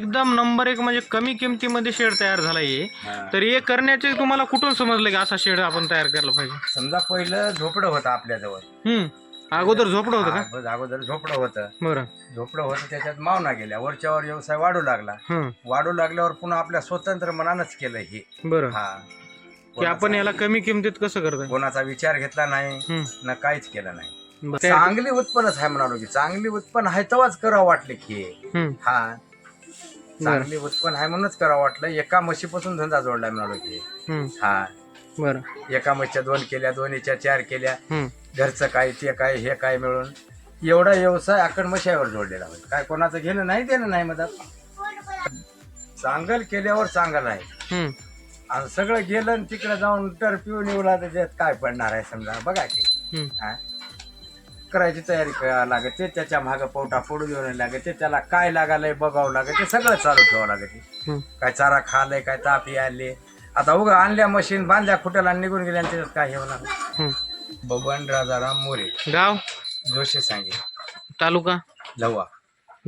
एकदम नंबर एक म्हणजे कमी किमतीमध्ये शेड तयार झाला आहे हा. तर हे करण्याचे तुम्हाला कुठून समजलं की असा शेड आपण तयार करायला पाहिजे? समजा पहिलं झोपडं होतं आपल्याजवळ. हम्म. अगोदर झोपडं होतं का? हा, अगोदर झोपडं होतं. बरं. झोपडं होतं त्याच्यात मावना गेल्या. वरच्यावर व्यवसाय वाढू लागला. हं वाढू लागल्यावर पुन्हा आपल्या स्वतंत्र मनानच केलं हे. बरं. हा. की आपण याला कमी किमतीत कसं करताय? कोणाचा विचार घेतला नाही न काहीच केलं नाही. चांगली उत्पन्नच आहे म्हणालो की चांगली उत्पन्न आहे तेव्हाच करावं वाटले की. हा. चांगली उत्पन्न आहे म्हणूनच करावं वाटलं. एका म्हशीपासून धंदा जोडलाय म्हणालो की. हं हा. बरं. एका म्हशीच्या दोन केल्या दोन्हीच्या चार केल्या. हं घरचं काय ते काय हे काय मिळून. एवढा व्यवसाय आकड मशावर जोडलेला होता. काय कोणाचं घेणं नाही देणं नाही मधात चांगल केल्यावर चांगल आहे. हं आणि सगळं गेलं तिकडे जाऊन येऊ लागलं त्याच्यात काय पडणार आहे समजा? बघा की. हा? करायची तयारी करावं लागते त्याच्या मागं पोटा फोडू देऊ लागते त्याला काय लागालंय बघावं लागते सगळं चालू ठेवावं लागते काय चारा खाल्लाय काय तापी आले. आता उगा आणल्या मशीन बांधल्या खुट्याला निघून गेल्या त्याच्यात काय हे होणार? बबन राजाराम मोरे. गाव? जोशी सांगे. तालुका? लवा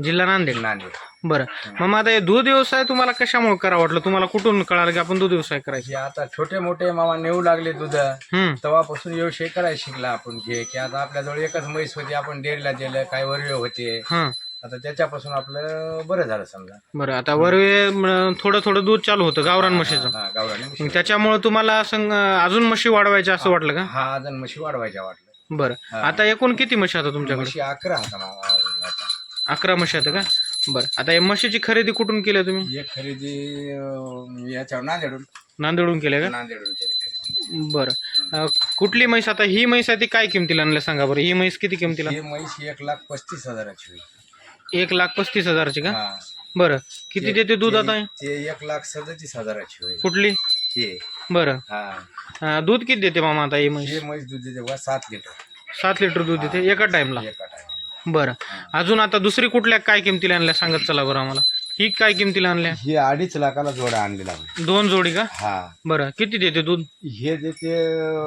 जिल्हा नांदेड. नांदेड. बरं. मग आता हे दूध व्यवसाय तुम्हाला कशामुळे करावं वाटलं? तुम्हाला कुठून कळालं की आपण दूध व्यवसाय करायचा? हे आता छोटे मोठे मामा नेऊ लागले दूध. तेव्हापासून व्यवसाय करायला शिकला आपण घे. की आता आपल्याजवळ एकच म्हैस होती आपण डेअरीला दिलं काय वरवे होते. हं. आता त्याच्यापासून आपलं बरं झालं समजा. बरं. आता वरवे म, थोडं थोडं दूध चालू होतं गावरान म्हशीचं. हा गावराने. मग त्याच्यामुळे तुम्हाला संग अजून म्हशी वाढवायच्या असं वाटलं का? हा अजून म्हशी वाढवायच्या वाटलं. बरं. आता एकूण किती म्हशी आता तुमच्याकडे? म्हशी अकरा मामा. आता अकरा म्हशी आता का? बरं. आता या म्हशीची खरेदी कुठून केली तुम्ही? एक खरेदी अं, याच्यावर नांदेडून नांदेडून केल्या का? नांदेडून केली खरेदी. बरं. अं, कुठली म्हैस आता? ही म्हैस आहे ती काय किमतीला आणल्या सांगा बरं. ही म्हैस किती किमतीला? ही म्हैस एक लाख पस्तीस हजाराची होईल. एक लाख पस्तीस हजारची का? हा. बरं. किती देते दूध आता? हे? ते एक लाख सदतीस हजाराची होईल. कुठली? बरं. हा. अं, दूध किती देते मामा आता ही म्हैस? हे म्हैस दूध देते वा सात लिटर. सात लिटर दूध देते एका टाइमला एका टायमाला बरं. अजून आता दुसरी कुठल्या काय किमतीला आणल्या? सांगत चला बरं आम्हाला. ही काय किमतीला आणल्या? हे अडीच लाखाला जोडा आणलेला दोन जोडी का? हा. बरं. किती देते दूध? हे देते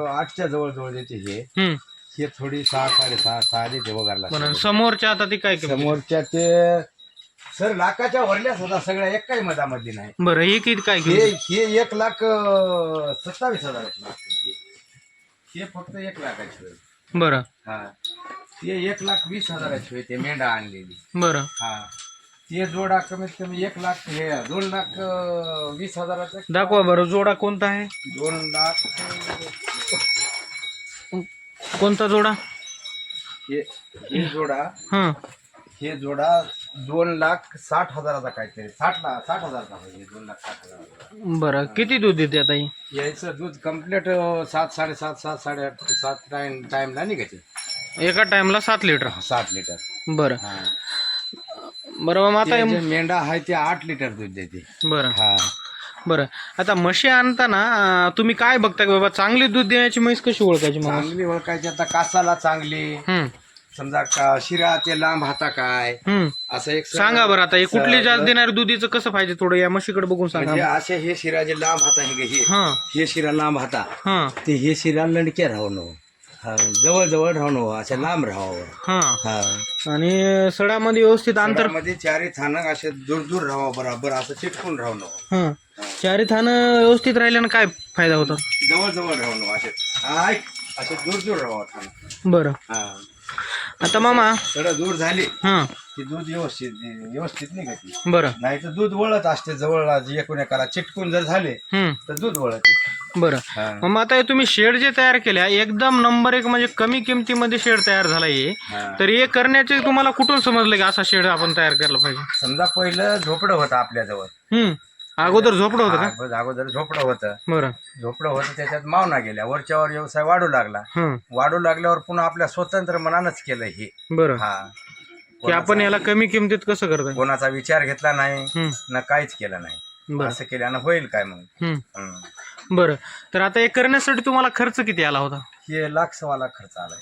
आठच्या जवळ जवळ देते हे. हम्म. हे थोडी सहा साडेसहा सहा देते वगैरे बरं. समोरच्या आता ती काय किंमत? समोरच्या ते सर लाखाच्या वरल्याच होता. सगळ्या एक काही मधामधली नाही. बरं ही किती काय हे किंमत? हे एक लाख अं, सत्तावीस लागते हे. हे फक्त एक लाखाची होईल. बरं. हा. ते एक लाख वीस हजाराची होईल ते मेंढा आणलेली. बरं. हा. ते जोडा कमीत कमी एक लाख हे दोन लाख अं, वीस हजाराचं दाखवा बरं जोडा कोणता आहे? दोन लाख कोणता जोडा? हे हे जोडा हाँ. हे जोडा दोन लाख साठ हजाराचा काहीतरी साठ लाख साठ हजाराचा हे दोन लाख साठ हजाराचा. बरं किती दूध देते आता ही? यायचं दूध कंप्लीट सात साडेसात सात साडेआठ सात टाइम टाइमला निघायचे. एका टाइमला सात लिटर. सात लिटर. बरं. बरं मग आता ते जे मेंढा आहे ते आठ लिटर दूध देते. बरं. हा. बरं. आता म्हशी आणताना अं, तुम्ही काय बघता की बाबा चांगली दूध देण्याची म्हैस कशी ओळखायची मग? चांगली ओळखायची आता कासाला चांगली. हम्म. समजा का शिरा ते लांब हाता काय? हम्म. असं एक सांगा बरं आता हे कुठली जास्त देणारी दुधीचं कसं पाहिजे थोडं या म्हशीकडे बघून म्हणजे सांगा असे हे शिरा जे लांब हाता हे हे हां. हे शिरा लांब हाता हां. ते हे शिरा लंडके राहणं हा जवळ जवळ राहणं असे लांब राहावं. हां. हा. आणि सडामध्ये व्यवस्थित अंतरमध्ये चारी थानक असे दूर दूर राहावं बरोबर असं चिटकून राहणं हां. चारी थान व्यवस्थित राहिल्यानं काय फायदा होतो? जवळ जवळ राहणं असे आय असे दूर दूर राहावं थान. बरं. हा. आता मामा थोडं दूर झाली. हां. की दूध व्यवस्थित व्यवस्थित निघते बरं. नाही तर दूध वळत असते जवळ एकूण एकाला चिटकून जर झाले हम्म. तर दूध वळत बरं. मग आता हे तुम्ही शेड जे तयार केल्या एकदम नंबर एक म्हणजे कमी किमतीमध्ये शेड तयार झाला आहे हा. तर हे करण्याचे तुम्हाला कुठून समजलं की असा शेड आपण तयार करायला पाहिजे? समजा पहिलं झोपडं होतं आपल्याजवळ. हम्म. अगोदर झोपडं होतं का? अगोदर झोपडं होतं. बरं. झोपडं होतं त्याच्यात मावना गेल्या. वरच्यावर व्यवसाय वाढू लागला. वाढू लागल्यावर पुन्हा आपल्या स्वतंत्र मनानच केलं हे. बरं. हा. की आपण याला कमी किमतीत कसं करताय? कोणाचा विचार घेतला नाही न काहीच केलं नाही. असं केल्यानं होईल काय मग? हं. बरं. तर आता हे करण्यासाठी तुम्हाला खर्च किती आला होता? हे लाख सव्वा लाख खर्च आलाय.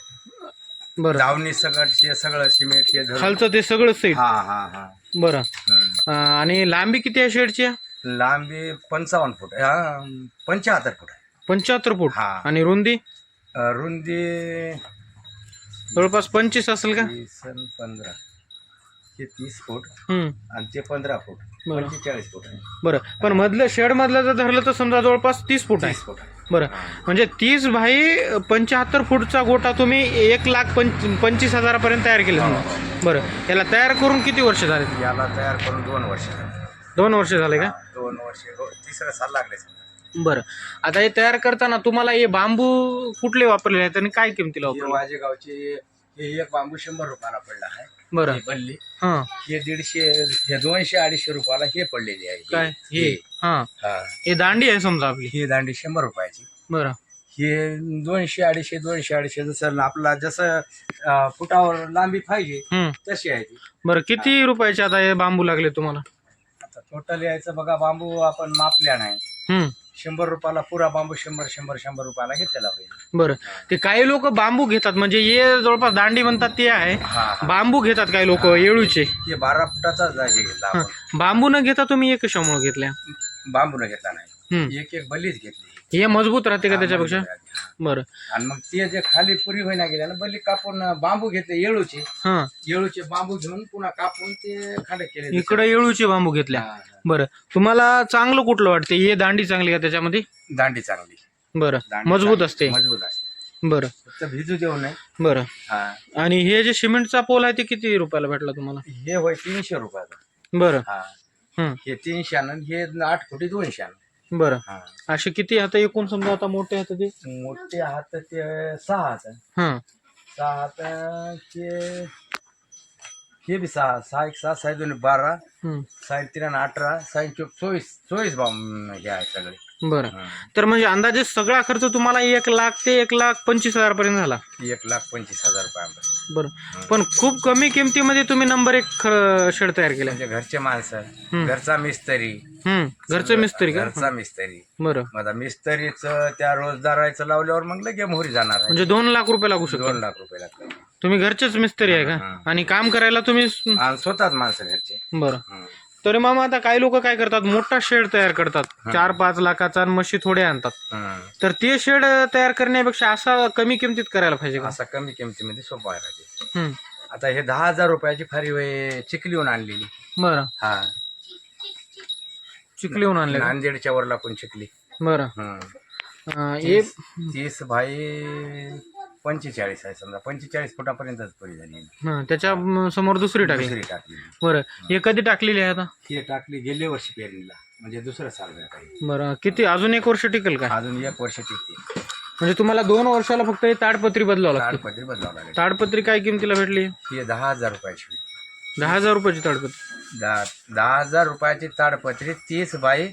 बरं. लावणी सगळं हे सगळं सिमेंट हे धरून. खालचं ते सगळं सेट हा हा हा. बरं. अं, आणि लांबी किती आहे शेडची? लांबी पंचावन्न फूट हा, पंच्याहत्तर फूट आहे. पंच्याहत्तर फूट. हा. आणि रुंदी? अं, रुंदी जवळपास पंचवीस असेल का? वीस अन् पंधरा. हे तीस फूट हं आणि ते पंधरा फूट बरं. पंचेचाळीस फूट आहे. बरं. पण मधलं शेड मधलं जर धरलं तर समजा जवळपास तीस फूट आहे. तीस फूट आहे. बरं. म्हणजे तीस भाई पंच्याहत्तर फूटचा गोटा तुम्ही एक लाख पंच पंचवीस हजारापर्यंत तयार केले. समजा बरं. याला तयार करून किती वर्ष झाले? याला तयार करून दोन वर्ष झाली. दोन वर्ष झाले का? दोन वर्ष. हो, तिसरं साल लागले समजा. बरं. आता हे तयार करताना तुम्हाला हे बांबू कुठले वापरले आहेत आणि काय किमतीला हे वापरले वाजेगावचे हे एक बांबू शंभर रुपयाला पडला आहे. बरं. हे हां. हे दीडशे हे दोनशे अडीचशे रुपयाला हे पडलेली आहे. काय? हे हां. हा. हे. दांडी आहे समजा आपली. ही दांडी शंभर रुपयाची. बरं. हे दोनशे अडीचशे दोनशे अडीचशे जसं आपला जसं अं, फुटावर लांबी पाहिजे हम्म. तशी आहे ती. बरं किती रुपयाचे आता हे बांबू लागले तुम्हाला? आता टोटल यायचं बघा बांबू आपण मापल्या नाही. हम्म. शंभर रुपयाला पुरा बांबू शंभर शंभर शंभर रुपयाला घेतलेला होईल. बरं. ते काही लोक बांबू घेतात म्हणजे हे जवळपास दांडी म्हणतात ते आहे. हा हा. बांबू घेतात काही लोक येळूचे. हे बारा फुटाचाच हे घेतला हं. बांबू न घेता तुम्ही एक कशामुळे घेतल्या. बांबून घेतला नाही. एक एक बल्लीच घेतली. हे मजबूत राहते का त्याच्यापेक्षा. बरं. आणि मग ते जे खाली पुरी होईना गेल्या ना बल्ली कापून बांबू घेतले येळूचे. हां. येळूचे बांबू घेऊन पुन्हा कापून ते खांड केले इकडे येळूचे बांबू घेतल्या. बरं. तुम्हाला चांगलं कुठलं वाटते हे दांडी चांगली का त्याच्यामध्ये? दांडी चांगली. बरं. मजबूत असते. मजबूत असते. बरं. भिजू देऊ नये. बरं. हा. आणि हे जे सिमेंटचा पोल आहे ते किती रुपयाला भेटला तुम्हाला? हे होय तीनशे रुपयाचा. बरं. हा. तीनशे आणि हे आठ फुटी दोनशे बरं. हा. असे किती आता एकूण समजा आता मोठे आहेत ते? मोठे हात ते सहा हात हां. सहा हाताचे हे बी सहा सहा एक सहा साई दोन्ही बारा हं. साई तीन आणि अठरा साई चोक चोवीस चोवीस बाम हे आहे सगळे. बरं. हं. तर म्हणजे अंदाजे सगळा खर्च तुम्हाला एक लाख ते एक लाख पंचवीस हजार पर्यंत झाला. एक लाख पंचवीस हजार रुपये बरं. पण खूप कमी किमतीमध्ये तुम्ही नंबर एक शेड तयार केला म्हणजे घरचे माणसं. घरचा मिस्त्री. हम्म. घरचं मिस्त्री का? घरचा मिस्त्री. बरं. आता मिस्त्रीच त्या रोजदाराचं लावल्यावर मग लगे मोहरी जाणार आहे. म्हणजे दोन लाख रुपये लागू शकतात. दोन लाख रुपये लागतात. तुम्ही घरचेच मिस्त्री आहे का. आणि काम करायला तुम्ही आणि स्वतःच माणसं घरचे. बरं. हं. तरी मामा आता काही लोक काय करतात? मोठा शेड तयार करतात. चार पाच लाखाचा आणि म्हशी थोडे आणतात. तर ते शेड तयार करण्यापेक्षा असा कमी किमतीत करायला पाहिजे का? असा कमी किमतीमध्ये सोपा आहे राहते हम्म. आता हे दहा हजार रुपयाची फारी होय चिखलीहून आणलेली. बरं. हा. चिखलीहून आणले का? नांदेडच्या वर लागून चिखली? बरं. हं. अं, हे तीस भाई पंचेचाळीस आहे समजा. पंचेचाळीस फुटापर्यंतच पुरी झाली हं, त्याच्या म, समोर दुसरी टाकली. दुसरी टाकली. बरं हे कधी टाकलेली आहे आता? ही टाकली गेले वर्षी पेरणीला म्हणजे दुसरं साल काही. बरं किती अजून एक वर्ष टिकेल का? अजून एक वर्ष टिकते म्हणजे तुम्हाला दोन वर्षाला फक्त हे ताडपत्री बदलावं लागते. ताडपत्री बदलावं लागेल. ताडपत्री काय किमतीला भेटली? ही दहा हजार रुपयाची होईल. दहा हजार रुपयाची ताडपत्री. दहा दहा हजार रुपयाची ताडपत्री तीस बाय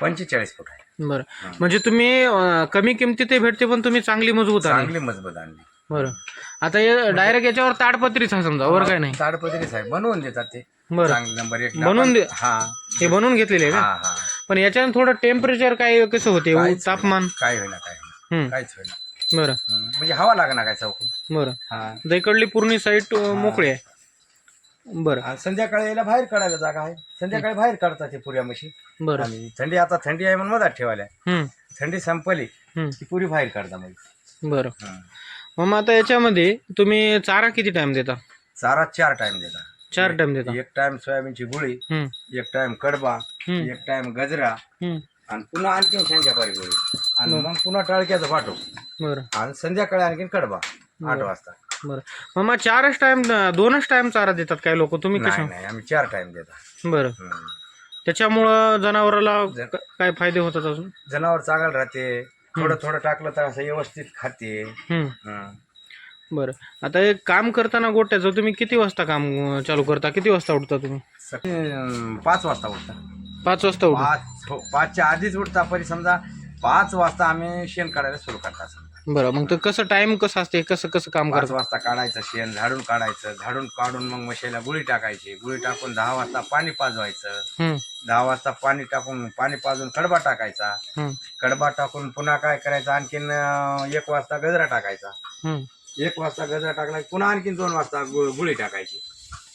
पंचेचाळीस फूट आहे. बरं. म्हणजे तुम्ही अं, कमी किमतीत ते भेटते पण तुम्ही चांगली मजबूत आहे चांगली मजबूत आणली. बरं. आता हे डायरेक्ट याच्यावर ताडपत्रीच आहे समजा वर काय नाही. ताडपत्री साहेब बनवून देतात ते. बरं. चांगले नंबर एक बनवून दे- हा. हे बनवून घेतलेले आहे हा का? हा पण याच्यानं थोडं टेम्परेचर काय कसं होते? काहीच तापमान? काय होईना काय होईना. हम्म, काहीच होईना. बरं. हं. म्हणजे हवा लागणार काय चौकून. बरं. हा. इकडली पूर्ण साईट मोकळी आहे. बरं. आणि संध्याकाळी याला बाहेर काढायला जागा आहे. संध्याकाळी बाहेर काढतात ते पुऱ्या म्हशी बरं. आणि थंडी आता थंडी आहे म्हणून मधात ठेवायला. हम्म, थंडी संपली हम्म, की पुरी बाहेर काढता मग. बरं. हं. मग आता याच्यामध्ये तुम्ही चारा किती टाइम देता? चारा चार टाइम देतात चार टाइम देता. एक टाइम सोयाबीनची गुळी हम्म, एक टाइम कडबा हम्म, एक टाइम गजरा हम्म, आणि पुन्हा आणखीन शेंगापारी गोळी. आणि मग पुन्हा टाळक्याचं पाठव. बरं. आणि संध्याकाळी आणखीन कडबा आठ वाजता. बरं. मग चारच टाइम दोनच टाइम चारा देतात काय लोक. तुम्ही नाही आम्ही चार टाइम देतात बरं. त्याच्यामुळं जनावराला क- काय फायदे होतात अजून? जनावर चांगलं राहते. थोडं थोडं टाकलं तर असं व्यवस्थित खाते. हम्म, हं. बरं. आता हे काम करताना गोट्याचं तुम्ही किती वाजता काम अं, चालू करता? किती वाजता उठता तुम्ही? सकाळी अं, पाच वाजता उठता. पाच वाजता उठा पाच हो, पाचच्या आधीच उठता परी समजा पाच वाजता आम्ही शेण काढायला सुरू करता. बरं मग तर कसं टाइम कसं असते? कसं कसं काम पाच करता? वाजता काढायचं शेण झाडून काढायचं. झाडून काढून मग म्हशीला गुळी टाकायची. गुळी टाकून दहा वाजता पाणी पाजवायचं. हम्म, दहा वाजता पाणी टाकून पाणी पाजून कडबा टाकायचा. हम्म, कडबा टाकून पुन्हा काय करायचं? आणखीन अं, एक वाजता गजरा टाकायचा. हम्म, एक वाजता गजरा टाकला की पुन्हा आणखीन दोन वाजता गु- गुळी टाकायची.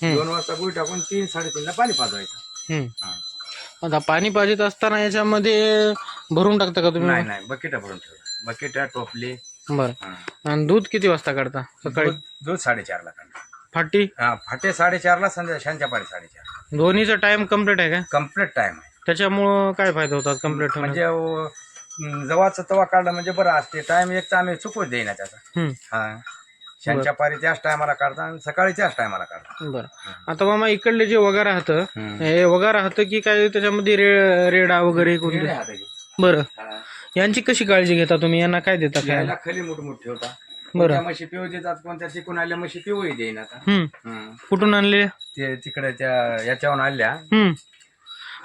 हम्म, दोन वाजता गुळी टाकून तीन साडेतीनला पाणी पाजवायचं. हम्म. हा. आता पाणी पाहिजेत असताना याच्यामध्ये भरून टाकता का तुम्ही? नाही नाही. बकेट भरून ठेवलं. बकेट टोपली. बरं. आणि दूध किती वाजता काढता? सकाळी? दूध दूध साडेचारला काढलं फाटी? हा फाटे साडेचारला संध्या शांच्या पाडी साडेचार दोन्हीचा टाइम कंप्लीट आहे का? कंप्लीट टाइम आहे. त्याच्यामुळं काय फायदा होतात कंप्लीट म्हणजे जवाचं तवा काढला म्हणजे बरं असते. टाइम एक तर आम्ही चुकूच देईना त्याचा. हा. त्यांच्या पारी त्याच टायमाला काढता आणि सकाळी त्याच टायमाला काढता. बरं. आता मामा इकडले जे वगैरे राहतं हम्म. हे वगैरे राहतं की काय त्याच्यामध्ये रे रेडा वगैरे कोणते? रेडे हाताचे. बरं. हा. यांची कशी काळजी घेता तुम्ही? यांना काय देता काय? खाली मोठ मोठ ठेवता बरं. कोणत्या म्हशी पिऊ देतात कोणत्या तिकून आल्या म्हशी पिऊही देईन आता. हम्म. कुठून आणले? ते तिकडे त्या याच्यावरून आल्या. हम्म.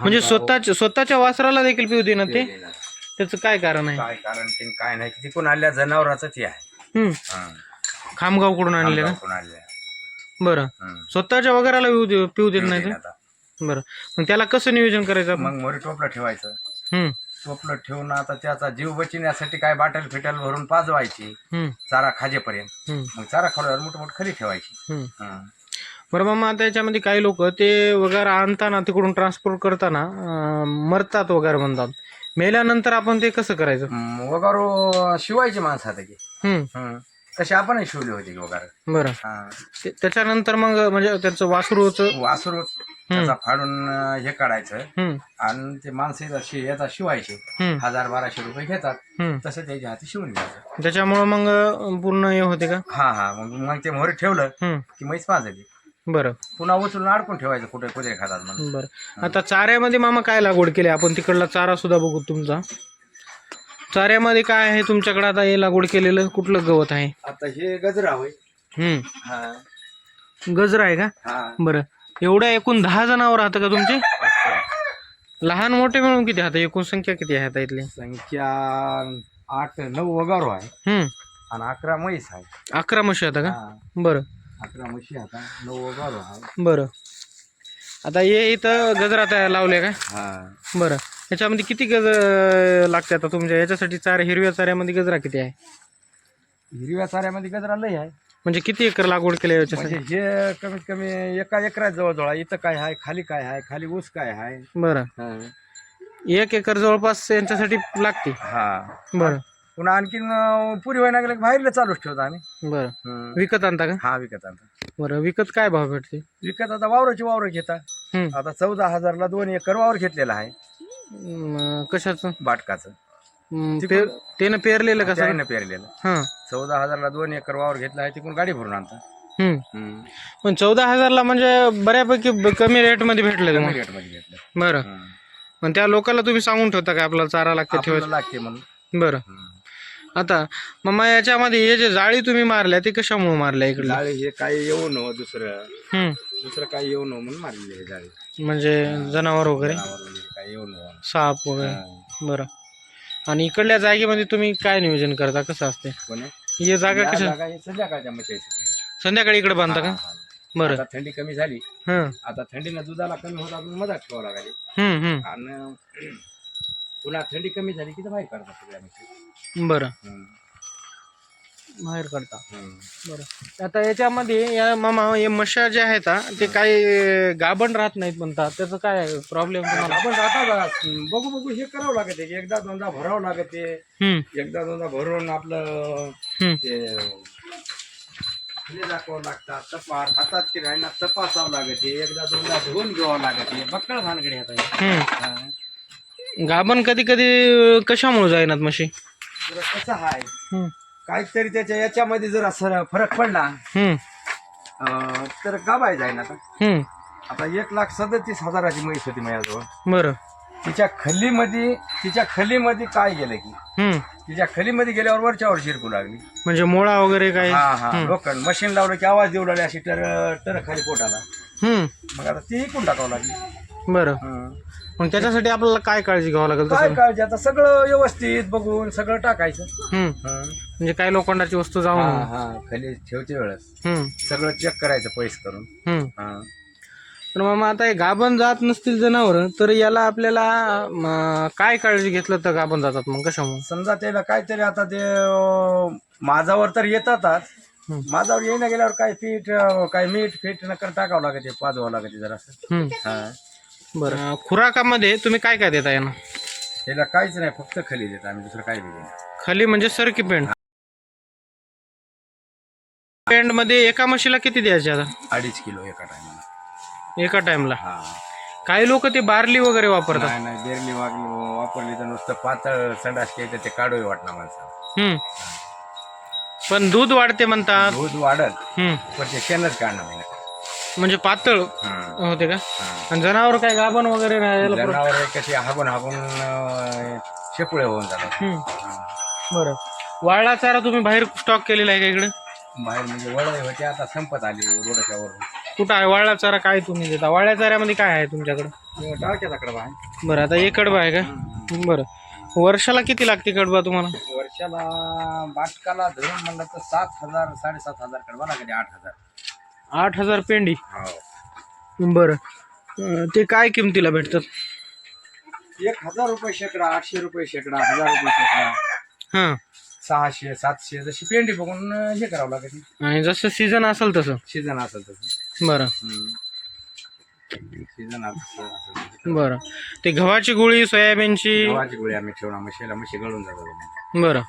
म्हणजे स्वतःच्या स्वतःच्या वासराला देखील पिऊ देणार ते? देईन आता. त्याचं काय कारण आहे? काय कारण ते काय नाही. तिकून आल्या जनावराचं ते आहे. हम्म. हा. खामगाव कुठून आणले. आल्या बरं. स्वतःच्या वगैरेला पिऊ दे पिऊ देत नाही देईन ते? आता. बरं. मग त्याला कसं नियोजन करायचं आपण? मग मोरी टोपलं ठेवायचं. हम्म. टोपलं ठेवून आता त्याचा जीव बचिण्यासाठी काय बाटल फिटल भरून पाजवायची चारा खाजेपर्यंत. मग चारा खाल्यावर मोठ मोठ खाली ठेवायची. हं. बरं मामा आता याच्यामध्ये काही लोक ते वगैरे आणताना तिकडून ट्रान्सपोर्ट करताना अं, मरतात वगैरे म्हणतात. मेल्यानंतर आपण ते कसं करायचं? वगारो शिवायची माणसं आता की हम्म. हं. तशी आपणही शिवली होती की वगार. बरं. ते- त्याच्यानंतर मग म्हणजे त्याचं वासरूचं वासरू त्याचा फाडून हे काढायचं. आणि ते माणसं येतात शि- येतात शिवायचे. हजार बाराशे रुपये घेतात. तसं त्याच्या हाती शिवून घ्यायचं. त्याच्यामुळं मग पूर्ण हे होते का? हा हा. मग मग ते मोहरी ठेवलं की म्हैस पाजली बरं. पुन्हा उचलून अडकून ठेवायचं कुठे कुठे खातात म्हणून बरं. आता चाऱ्यामध्ये मामा काय लागवड केली? आपण तिकडला चारा सुद्धा बघू तुमचा. चाऱ्यामध्ये काय आहे तुमच्याकडे? आता हे लागवड केलेलं कुठलं गवत आहे? आता हे गजरा होय. हा. गजरा आहे का? बरं. एवढ्या एकूण दहा जणांवर राहतं का तुमचे? लहान मोठे मिळून किती आता एकूण संख्या किती आहे आता इथली? संख्या आठ नऊ वगारो आहे. हम्म. आणि अकरा म्हैस आहे. अकरा म्हशी आता का? हा, बरं. अकरा म्हशी आता नऊ वगारो आहे. बरं. आता हे इथं गजरा तयार लावले का? हा. बरं. याच्यामध्ये किती गज लागते आता तुमच्या? याच्यासाठी चार हिरव्या चाऱ्यामध्ये गजरा किती आहे? हिरव्या चाऱ्यामध्ये गजरा लय आहे. म्हणजे किती एकर लागवड केली याच्यासाठी? म्हणजे हे कमीत कमी एका एकरात जवळजवळ आहे. इथं काय आहे खाली काय आहे खाली ऊस काय आहे. बरं. हा. एक एकर जवळपास यांच्यासाठी लागते. हा. बरं. पुन्हा आणखीन अं, पुरी व्हायला गेलं की बाहेरला चालूच ठेवतो आम्ही. बरं. विकत आणता का? हा विकत आणतो. बरं विकत काय भाव भेटते? विकत आता वावराची वावर हम्म. आता चौदा हजारला दोन एकर वावर घेतलेला आहे. अं, कशाचं? बाटकाचं. त्यानं पेरलेलं का सर त्याने पेरलेलं. हां. चौदा हजारला दोन एकर वावर घेतला आहे तिकडून गाडी भरून आणता हम्म. पण चौदा हजारला म्हणजे बऱ्यापैकी ब- कमी रेटमध्ये भेटले तुम्हाला रेटमध्ये घेतलं बरं. हं. पण त्या लोकांना तुम्ही सांगून ठेवता का आपल्याला चारा लागते ठेवायचं? आपल्याला लागते म्हणून. बरं. हं. आता मग याच्यामध्ये हे जे जाळी तुम्ही मारल्या ते कशामुळे मारल्या इकडे जाळी हे काही येऊ नको दुसरं. हम्म. दुसरं काही येऊ नको म्हणून मारलेली आहे जाळी. म्हणजे जनावर वगैरे? जनावर वगैरे काही येऊ नको साप वगैरे? हं. बरं. आणि इकडल्या जागेमध्ये तुम्ही काय नियोजन करता? कसं असते कोणी हे जागा या कशा जागा हे संध्याकाळच्या मच्छीसाठी. संध्याकाळी इकडे बांधता का? हा, हा. बरं. आता थंडी कमी झाली. हं. आता थंडीनं दुधाला कमी होत आपण मधात ठेवावं लागेल. आणि पुन्हा थंडी कमी झाली की तर बाहेर काढतात सगळ्या म्हशी बरं. बाहेर काढता. हं. बरं. आता याच्यामध्ये या मामा हे मशा जे आहेत हा, ते काही गाभण राहत नाहीत म्हणतात. त्याचं काय प्रॉब्लेम तुम्हाला? आपण जाता बघू. बघू हे करावं लागते एकदा दोनदा भरावं लागते हम्म. एकदा दोनदा भरून आपलं हम्म. ते फुले दाखवावं लागतात. तपास हातात की राहिना तपासावं लागते एकदा दोनदा धुवून घ्यावं लागते बक्कळ भानगडी आता हम्म. हा. गाभण कधी कधी कशामुळे जाईनात जरा कसं आहे हम्म. काहीतरी त्याच्या याच्यामध्ये जर असं फरक पडला. हम्म. अं, तर गाबाय जाईन आता? हम्म. आता एक लाख सदतीस हजाराची म्हैस होती माझ्याजवळ. बरं. तिच्या खल्लीमध्ये तिच्या खल्लीमध्ये काय गेलं की? हम्म. तिच्या खलीमध्ये गेल्यावर वरच्यावर शिरकू लागली. म्हणजे मोळा वगैरे काय हा हा. लोखंड मशीन लावलं की आवाज देऊ लागले अशी टर टर खाली पोटाला. हम्म. मग आता ती इकून टाकावं लागली. बरं. हं. मग त्याच्यासाठी आपल्याला काय काळजी घ्यावं लागेल काय तसं काळजी? आता सगळं व्यवस्थित बघून सगळं टाकायचं. हम्म. म्हणजे काही लोखंडाची वस्तू जाऊ हा नये. हा. खाली ठेवते वेळेस. हम्म. सगळं चेक करायचं पैसे करून. हम्म. हा. तर मग आता हे गाभण जात नसतील जनावर तर याला आपल्याला काय काळजी घेतलं तर गाभण जातात मग? कशामुळे समजा त्याला काहीतरी आता ते अं, माझावर तर येतातच. माझावर येईना गेल्यावर काय पीठ अं, काय मीठ फीठ नकर टाकावं लागते पाजवावं लागते हम्म. हा. बरं. खुराकामध्ये तुम्ही काय काय देता यांना? त्याला काहीच नाही फक्त खाली देत आम्ही दुसरं काही देत खाली म्हणजे सरकी पेंट पेंटमध्ये एका म्हशीला किती द्यायचे आता? अडीच किलो एका टायमाला. एका टाइमला हा. काही लोक ते बारली वगैरे वापरतात. नाही नाही बेरली वागली वापरली तर नुसतं पातळ संडास केलं तर ते काढूही वाटणार माणसाला. हम्म. पण दूध वाढते म्हणतात. दूध हम्म. पण ते शेणच काढणार नाही. म्हणजे पातळ. होते का? हा. आणि जनावर काय गाभण वगैरे राहायला जनावर कशी हागून हागून अं, शेपुळे होऊन जातात. हम्म. बरं. वाळला चारा तुम्ही बाहेर स्टॉक केलेला आहे का इकडे? बाहेर म्हणजे वडे होते आता संपत आली रोडच्या वरून. कुठं आहे? वाळला चारा काय तुम्ही देता? वाळल्या चाऱ्यामध्ये काय आहे तुमच्याकडे? टाळक्याचा कडबा आहे. बरं आता एक कडबा आहे का? बरं. वर्षाला किती लागते कडबा तुम्हाला? वर्षाला बाटकाला धरून म्हणलं तर सात हजार साडेसात हजार कडबा लागते आठ हजार. आठ हजार पेंडी. हो बरं. ते काय किमतीला भेटतात? एक हजार रुपये शेकडा आठशे रुपये शेकडा हजार रुपये शेकडा. हां. सहाशे सातशे जशी पेंडी बघून हे करावं लागेल. आणि जसं सीझन असेल तसं? सीझन असेल तसं. बरं. सीझन असेल बरं. ते गव्हाची गोळी सोयाबीनची? गव्हाची गोळी आम्ही ठेवणार म्हशीला म्हशी गळून जातात. बरं.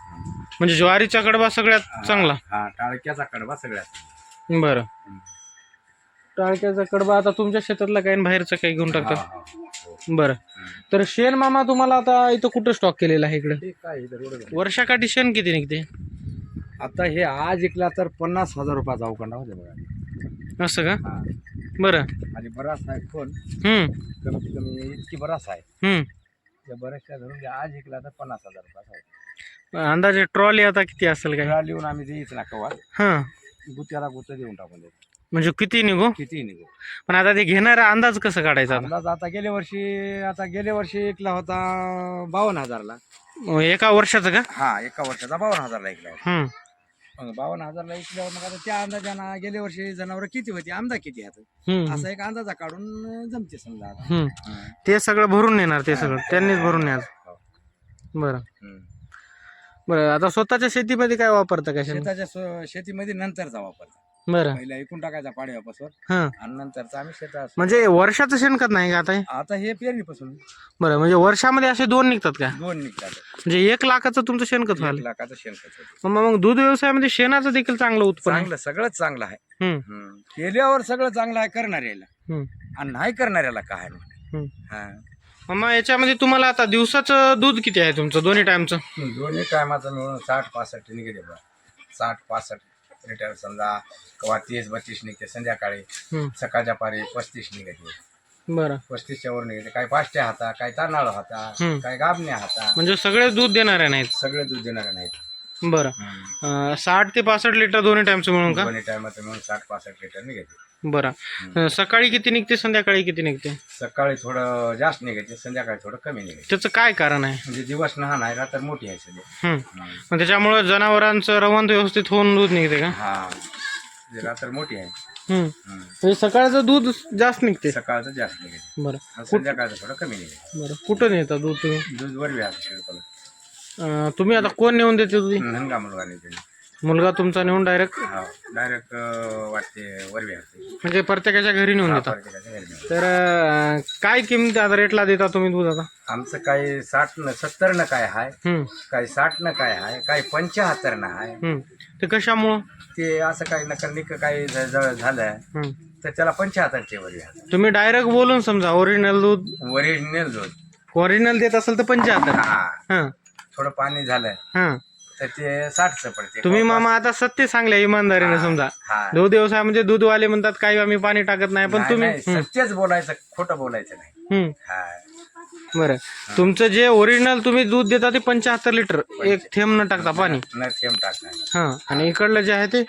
म्हणजे ज्वारीचा कडबा सगळ्यात चांगला. हा टाळक्याचा कडबा सगळ्यात. बरं. टाळक्याचा कडबा आता तुमच्या शेतातला काही आणि बाहेरचं काही घेऊन हा, टाकतात हा, हो. बरं. तर शेण मामा तुम्हाला आता इथं कुठं स्टॉक केलेला आहे इकडे? इथं आहे. वर्षाकाठी शेण किती निघते? आता हे आज ऐकला तर पन्नास हजार रुपयाचा अवकांड होते बघा. असं का? हा. बरं. आणि बराच आहे पण हम्म. कमीत कमी इतकी बराच आहे. हम्म. त्या बऱ्याचशा धरून. आज ऐकला तर पन्नास हजार रुपयाचा आहे. अंदाजे ट्रॉली आता किती असेल काय? लिहून आम्ही देईच ना कवा हां. गुत्याला गुत्त देऊन टाकून देतो. म्हणजे किती निघू? किती निघू? पण आता ते घेणारा अंदाज कसं काढायचा आता? अंदाज आता गेल्या वर्षी आता गेल्या वर्षी ऐकला होता बावन्न हजारला. एका वर्षाचं का? हा एका वर्षाचा बावन्न हजारला ऐकला होता. हम्म. मग बावन्न हजारला ऐकल्यावर मग आता त्या अंदाजानं गेल्या वर्षी जनावर किती होती? आमदा किती आहेत हम्म. असा एक अंदाजा काढून जमते समजा आता. हम्म. ते सगळं भरून नेणार ते सगळं. त्यांनीच भरून नेणार. हो. बरं. हम्म. बरं आता स्वतःच्या शेतीमध्ये काय वापरता का शेण शेताच्या सो- शेतीमध्ये नंतरचा वापर बरं. पहिला एकूण टाकायचा पाडव्यापासून हां. आणि नंतरचा आम्ही शेतात म्हणजे वर्षाचं शेणखत नाही का आता हे? आता हे पेरणीपासून. बरं म्हणजे वर्षामध्ये असे दोन निघतात का? दोन निघतात. म्हणजे एक लाखाचं तुमचं शेणखत एक व्हायला? लाखाचं शेणखत होतं. मग मग दूध व्यवसायामध्ये शेणाचं देखील चांगलं उत्पन्न आहे. चांगलं सगळंच चांगलं आहे. हम्म, हम्म. केल्यावर सगळं चांगलं आहे करणाऱ्याला. हम्म, आणि नाही करणाऱ्याला काय. हम्म. हा. मग याच्यामध्ये तुम्हाला आता दिवसाचं दूध किती आहे तुमचं? दोन्ही टाइमचं दोन्ही टायमाचं मिळून साठ पासष्ट निघते बा साठ पासष्ट लिटर समजा किंवा तीस बत्तीस निघते संध्याकाळी. हम्म, सकाळच्या पारी पस्तीस निघते बरं. पस्तीसच्या वर निघते काही पाचट्या हाता काही तांदळ हाता हम्म. काही गाबण्या हाता. म्हणजे सगळे दूध देणारे नाहीत? सगळे दूध देणारे नाहीत. बरं. अं, साठ ते पासष्ट लिटर दोन्ही टाइमचं मिळून का? दोन्ही टायमाचं मिळून साठ पासष्ट लिटर निघते बरं. सकाळी किती निघते संध्याकाळी किती निघते? सकाळी थोडं जास्त निघते संध्याकाळी थोडं कमी निघते त्याचं काय कारण आहे? म्हणजे दिवस लहान आहे रात्र मोठी आहे सध्या. मग त्याच्यामुळे जनावरांचं रवंत व्यवस्थित होऊन दूध निघते का? हा. म्हणजे रात्र मोठी आहे. म्हणजे सकाळचं दूध जास्त निघते? सकाळचं जास्त निघते. बरं. आणि संध्याकाळचं थोडं कमी निघते. बरं. कुठं नेता दूध तुम्ही? दूध वर अं, तुम्ही आता कोण नेऊन देते दूध नंगा मुलगा नाही मुलगा तुमचा नेऊन डायरेक्ट डायरेक्ट वाटते वर बी आहे म्हणजे प्रत्येकाच्या घरी नेऊन देता. प्रत्येकाच्या घरी नेऊन. तर अं, काय किंमत आता रेटला देता तुम्ही दूध आता? आमचं काही साठ न सत्तर न काय आहे हम्म, काही साठ न काय आहे काही पंच्याहत्तर न आहे हम्म. ते कशामुळं? ते असं काही नका निक काही झ- झालं हम्म. तर त्याला पंच्याहत्तरचे वर बी आहे तुम्ही डायरेक्ट बोलून समजा ओरिजिनल दूध ओरिजिनल दूध. ओरिजिनल देत असेल तर पंच्याहत्तर. हा. हां. थोडं पाणी झालं. हां. तर ते साठचं पडते. तुम्ही मामा आता सत्य सांगल्या इमानदारीने समजा. हा. दूध व्यवसाय म्हणजे दूधवाले म्हणतात काही आम्ही पाणी टाकत नाही पण नाही, तुम्ही नाही, सत्यच बोलायचं खोटं बोलायचं नाही. हम्म, हा. बरं. तुमचं जे ओरिजिनल तुम्ही दूध देता ते पंच्याहत्तर लिटर एक थेंब न टाकता पाणी. न थेंब टाकणार हां आणि इकडलं जे आहे ते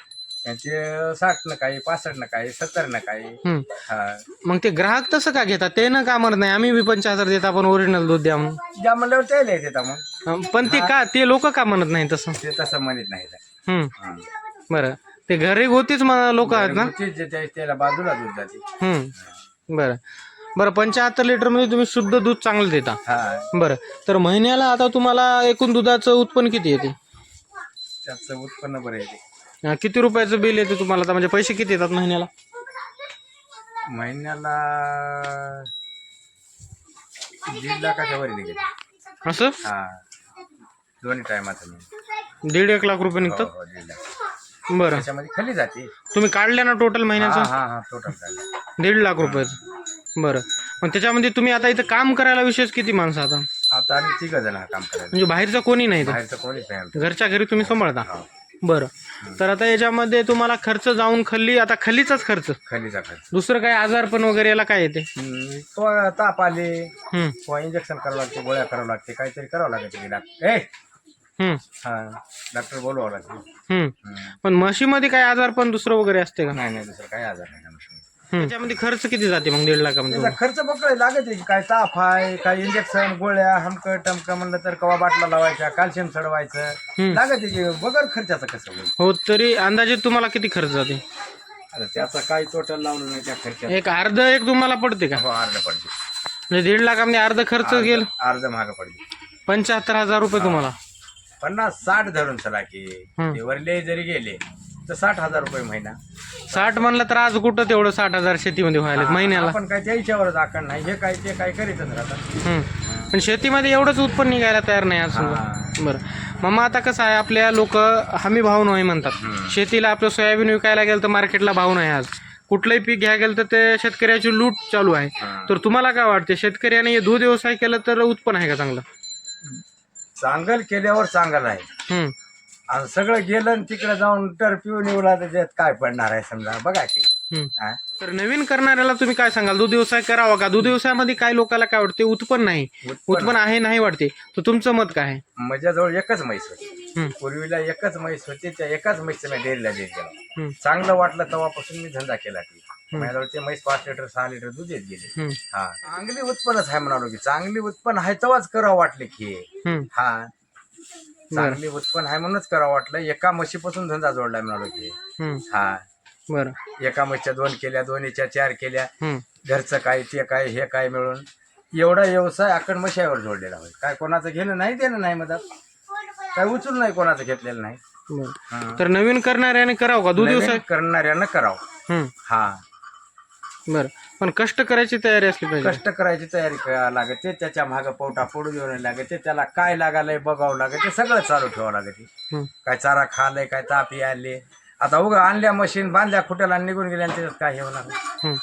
त्यांचे साठ न काही पासष्ट न काही सत्तर न काही हम्म. हा. मग ते ग्राहक तसं का घेतात? ते ना का म्हणत नाही आम्ही बी पंच्याहत्तर देता पण ओरिजिनल दूध द्या म्हणून. ज्या म्हणल्यावर त्याला येते मग. हं, पण ते का ते लोक का म्हणत नाही तसं? ते तसं म्हणत नाही हम्म, हा. बरं. ते घरी होतीच लोक आहेत ना? जे ते- त्याला बाजूला दूध जाते. हम्म, बरं. बरं पंच्याहत्तर लिटरमध्ये तुम्ही शुद्ध दूध चांगलं देता. हा. बरं. तर महिन्याला आता तुम्हाला एकूण दुधाचं उत्पन्न किती येते? त्याचं उत्पन्न बरं येते. अं, किती रुपयाचं बिल येते तुम्हाला? आता म्हणजे पैसे किती येतात महिन्याला? महिन्याला दीड लाखाच्या वर असं? हा. दोन्ही टायमाचं दीड एक लाख रुपये हो, निघतात हो, दीड लाख. बरं. त्याच्यामध्ये खाली जाते. तुम्ही काढले ना टोटल हा महिन्याचं? हा हा टोटल झालं दीड लाख रुपयाचं बरं. मग त्याच्यामध्ये तुम्ही आता इथं काम करायला विशेष किती माणसं आता? आता आम्ही तिघ जण हा काम करायला. म्हणजे बाहेरचं कोणी नाही इथं? बाहेरचं कोणीच नाही आमचं. घरच्या घरी तुम्ही सांभाळता? हो. बरं. तर आता याच्यामध्ये तुम्हाला खर्च जाऊन खल्ली आता खल्लीचाच खर्च. खलीचा खर्च. दुसरं काय आजारपण वगैरे याला काय येते? हम्म, तो ताप आले. हम्म, किंवा इंजेक्शन करावं लागते गोळ्या करावं लागते काहीतरी करावं लागते डॉक्टर ए! हम्म, हा डॉक्टर बोलवावं लागते हम्म. हम्म. पण म्हशीमध्ये काय आजारपण दुसरं वगैरे असते का? नाही नाही दुसरं काही आजार नाही. त्याच्यामध्ये खर्च किती जाते मग दीड लाखामध्ये त्याचा खर्च बघ लागत आहे काय ताप आहे काय इंजेक्शन गोळ्या हमक टमक म्हणलं तर कवा बाटला लावायचा कॅल्शियम चढवायचं. लागत आहे की बगर खर्चाचं कसं होईल? हो तरी अंदाजे तुम्हाला किती खर्च जाते? आता त्याचा काही टोटल लावलं नाही त्या खर्चात एक अर्ध एक तुम्हाला पडते का? हो अर्ध पडते. म्हणजे दीड लाखामध्ये अर्ध खर्च गेल? अर्ध महाग पडते पंच्याहत्तर हजार रुपये तुम्हाला. पन्नास साठ धरून चला की. ते वरले जरी गेले तर साठ हजार रुपये महिना साठ म्हणलं तर आज कुठं तेवढं साठ हजार शेतीमध्ये व्हायला महिन्याला आपण काय त्याच्यावरच आकड नाही हे काय ते काय करीतच राहतात हम्म. पण शेतीमध्ये एवढंच उत्पन्न निघायला तयार नाही. हा. बरं मामा आता कसं आहे आपल्या लोक हमी भाव नाही म्हणतात. शेतीला आपलं सोयाबीन विकायला गेलं तर मार्केटला भाव नाही आज कुठलंही पीक घ्या गेलं तर ते शेतकऱ्याची लूट चालू आहे. तर तुम्हाला काय वाटते शेतकऱ्याने हे दूध व्यवसाय केला तर उत्पन्न आहे का चांगलं चांगल केल्यावर चांगलं आहे हम्म. आणि सगळं गेलं आणि तिकडे जाऊन पिऊन येऊला तर त्यात काय पडणार आहे समजा बघा की. हम्म. हा? तर नवीन करणाऱ्याला तुम्ही काय सांगाल? दूध व्यवसाय करावा का? दूध व्यवसायामध्ये काय लोकांना काय वाटते? उत्पन्न नाही उत्पन्न. उत्पन्न आहे नाही वाटते. तर तुमचं मत काय आहे? माझ्याजवळ एकच म्हैस होती. हम्म. पूर्वीला एकच म्हैस होती त्या एकाच म्हैसचं मी डेअरीला देत गेलो हम्म. चांगलं वाटलं तेव्हापासून मी धंदा केला ती. माझ्याजवळ ते म्हैस पाच लिटर सहा लिटर दूध देत गेले. हम्म. हा. चांगली उत्पन्नच आहे म्हणालो की चांगली उत्पन्न आहे तेव्हाच करावं वाटले की. हम्म. हा. चांगली उत्पन्न आहे म्हणूनच करावं वाटलं. एका म्हशीपासून धंदा जोडलाय म्हणालो की. हा. बरं. एका म्हशीच्या दोन केल्या दोन्हीच्या चार केल्या. घरचं काय ते काय हे काय मिळून. एवढा व्यवसाय आकड मशावर जोडलेला होय. काय कोणाचं घेणं नाही देणं नाही मधात काय उचलून नाही कोणाचं घेतलेलं नाही. हा. तर नवीन करणाऱ्याने करावं का? दूध नवीन व्यवसाय करणाऱ्यानं करावं. हा. बरं. पण कष्ट करायची तयारी असली पाहिजे कष्ट करायची तयारी करावं लागते त्याच्या मागं पोटा फोडू देऊ लागते त्याला काय लागालंय बघावं लागते सगळं चालू ठेवावं लागते. काय चारा खाल्लाय काय तापी आले आता उगा आणल्या मशीन बांधल्या खुट्याला आणि निघून गेल्या आणि त्याच्यात काय हे होणार.